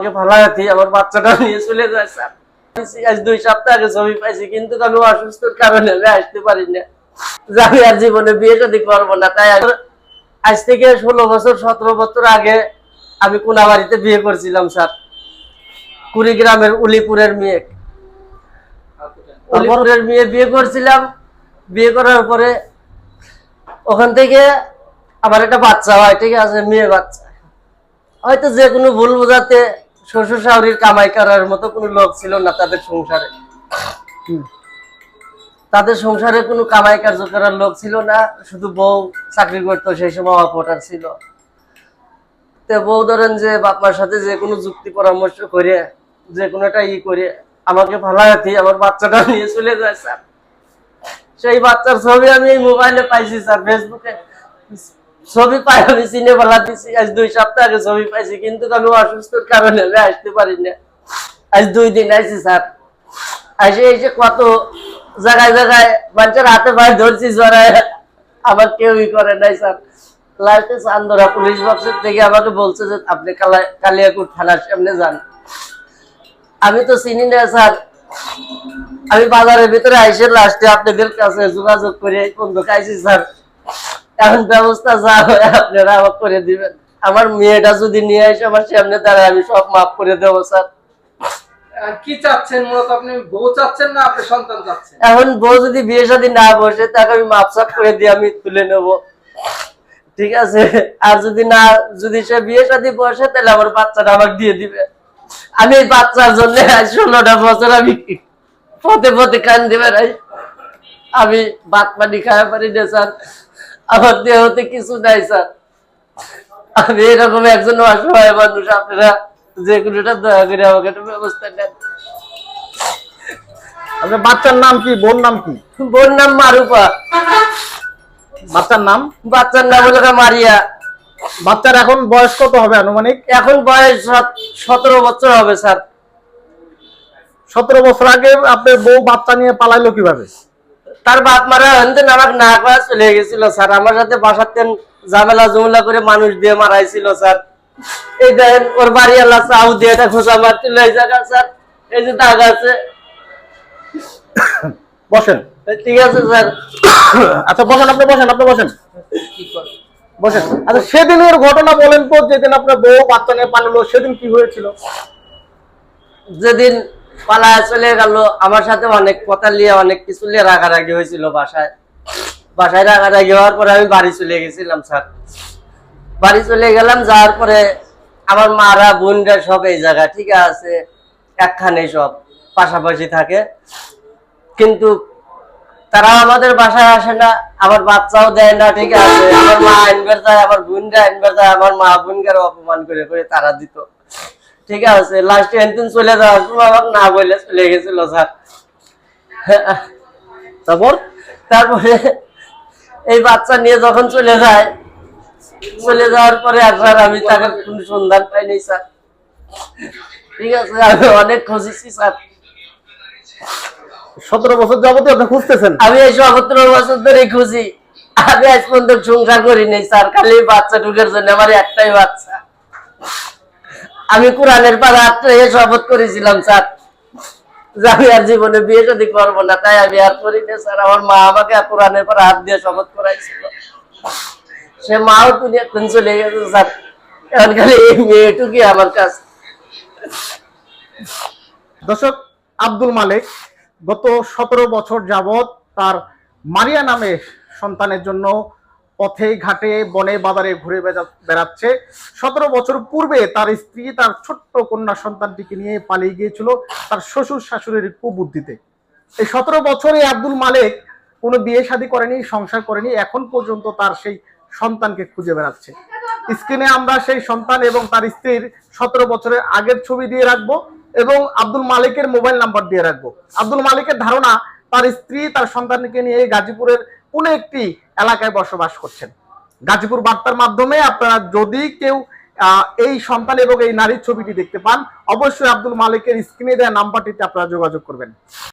আমি অসুস্থর জীবনে বিয়ে বিয়ে করছিলাম, স্যার। কুড়িগ্রামের উলিপুরের মেয়ে। উলিপুরের মেয়ে বিয়ে করছিলাম। বিয়ে করার পরে ওখান থেকে আমার একটা বাচ্চা হয়, ঠিক আছে, মেয়ে বাচ্চা। হয়তো যে কোনো ভুল বোঝাতে শ্বশুর শাশুড়ির কামাই করার মতো কোনো লোক ছিল না তাদের সংসারে। তাদের সংসারে কোনো কামাই কার্য করার লোক ছিল না শুধু বউ চাকরি করতো সেই সময় অপটার ছিল। তো বউ ধরেন যে বাপমার সাথে যে কোনো যুক্তি পরামর্শ করে যে কোনো একটা ই করে আমাকে ভালাগাতি আমার বাচ্চাটা নিয়ে চলে যায় স্যার। সেই বাচ্চার ছবি আমি এই মোবাইলে পাইছি স্যার ফেসবুকে ছবি পাই, আমি চিনে বলা দিছি। আজ দুই সপ্তাহ আগে ছবি পাইছি, কিন্তু আমি অসুস্থর কারণে আমি আসতে পারি না। আজ দুই দিন আইছি, স্যার। আসে এসে কত জায়গায় জায়গায় মানুষের হাতে পায়ে ধরছি জড়ায় আবার কেউই করে নাই, স্যার। লাস্টে চান্দরা পুলিশ বক্সের থেকে আমাকে বলছে যে, আপনি কালা- কালিয়াকুট থানার সামনে যান। আমি তো চিনি না, স্যার। আমি বাজারের ভিতরে আইসে লাস্টে আপনাদের কাছে যোগাযোগ করে বন্ধ খাইছি স্যার। এখন ব্যবস্থা যা হয় আপনারা আমাকে করে দিবেন। আমার মেয়েটা যদি নিয়ে আসে আমার সামনে দাঁড়ায় আমি সব মাফ করে দেবো স্যার। কি চাচ্ছেন? মূলত আপনি বউ চাচ্ছেন না আপনি সন্তান চাচ্ছেন? এখন বউ যদি বিয়ে শাদী না বসে তাকে আমি মাপ করে দিয়ে আমি তুলে নেব। ঠিক আছে? আর যদি না যদি সে বিয়ে শাদী বসে তাহলে আমার বাচ্চাটা আমাকে দিয়ে দিবে। আমি এই বাচ্চার জন্য ষোলোটা বছর আমি পথে পথে কান দিবে আমি ভাত পানি খাওয়া পারি না স্যার। আমার দেহতে কিছু নাই স্যার। আমি এরকম একজন অসহায় মানুষ আপনারা যে কোনোটা দয়া করে আমাকে একটা ব্যবস্থা নেন। আপনার বাচ্চার নাম কি? বোন নাম কি? বোন নাম মারুপা। বাচ্চার নাম? বাচ্চার নাম হলো মারিয়া। বাচ্চার এখন বয়স কত হবে আনুমানিক? এখন বয়স সতেরো বছর হবে স্যার। সতেরো বছর আগে আপনার বউ বাচ্চা নিয়ে পালাইলো কীভাবে? তার বাপ মারা হতেন আমাকে না করা চলে গেছিল স্যার। আমার সাথে বাসাতেন ঝামেলা জমেলা করে মানুষ দিয়ে মারাইছিল স্যার। এই দেখেন ওর বাড়ি আল্লাহ চাউ দিয়ে এটা খোঁজা মারছিল এই জায়গা স্যার। এই যে দাগ আছে। বসেন। ঠিক আছে স্যার। আচ্ছা বসেন আপনি বসেন আপনি বসেন। বসেন। আচ্ছা সেদিনের ঘটনা বলেন তো যেদিন আপনার বউ বাচ্চা নিয়ে পালালো সেদিন কি হয়েছিল? যেদিন পালায় চলে গেল। আমার সাথে অনেক কথা নিয়ে অনেক কিছু নিয়ে রাগারাগি হয়েছিল বাসায়। বাসায় রাগারাগি হওয়ার পরে আমি বাড়ি চলে গেছিলাম, স্যার। বাড়ি চলে গেলাম, যাওয়ার পরে আমার মারা, বোনরা সব এই জায়গা ঠিক আছে, একখানে সব পাশাপাশি থাকে। কিন্তু তারা আমাদের বাসায় আসে না, আমার বাচ্চাও দেয় না, ঠিক আছে। আমার মা আনবার যায় আমার বোনরা আনবার যায় আমার মা বোনকে অপমান করে করে তারা দিত। ঠিক আছে লাস্টে একদিন চলে যাওয়ার সময় না বলে চলে গেছিল স্যার তারপর? তারপরে এই বাচ্চা নিয়ে যখন চলে যায় চলে যাওয়ার পরে আর স্যার আমি তাকে কোনো সন্ধান পাইনি স্যার ঠিক আছে আমি অনেক খুঁজেছি স্যার সতেরো বছর যাবতীয় আপনি খুঁজতেছেন? আমি এই সতেরো বছর ধরে খুঁজি। আমি আজ পর্যন্ত সংসার করিনি স্যার খালি বাচ্চা ঢুকের জন্য আমার একটাই বাচ্চা। আমি কোরআনের রাত্রে শপথ করেছিলাম, স্যার আমি আর জীবনে বিয়ে করব না, তাই আমি আর করি না স্যার। আমার মা আমাকে কোরআনের হাত দিয়ে শপথ করাইছিল। সে মাও এখন চলে গেছে, স্যার। এখন এই মেয়েটুকুই আমার কাছে। দর্শক, আব্দুল মালিক গত সতেরো বছর যাবত তার মারিয়া নামে সন্তানের জন্য পথে ঘাটে, বনে, বাজারে ঘুরে বেড়া- বেড়াচ্ছে। সতেরো বছর পূর্বে তার স্ত্রী তার ছোট্ট কন্যা সন্তানটিকে নিয়ে পালিয়ে গিয়েছিল তার শ্বশুর শাশুড়ির কুবুদ্ধিতে। এই সতেরো বছরে আব্দুল মালিক কোনো বিয়ে শাদী করেনি, সংসার করেনি, এখন পর্যন্ত তার সেই সন্তানকে খুঁজে বেড়াচ্ছে। স্ক্রিনে আমরা সেই সন্তান এবং তার স্ত্রীর সতেরো বছরের আগের ছবি দিয়ে রাখব এবং আব্দুল মালিকের মোবাইল নাম্বার দিয়ে রাখব। আব্দুল মালিকের ধারণা, তার স্ত্রী তার সন্তানকে নিয়ে গাজীপুরের কোনো একটি এলাকায় বসবাস করছেন। গাজীপুর বার্তার মাধ্যমে আপনারা যদি কেউ এই সন্তান এবং এই নারীর ছবিটি দেখতে পান, অবশ্যই আব্দুল মালিকের স্ক্রিনে দেওয়া নাম্বারটিতে আপনারা যোগাযোগ করবেন।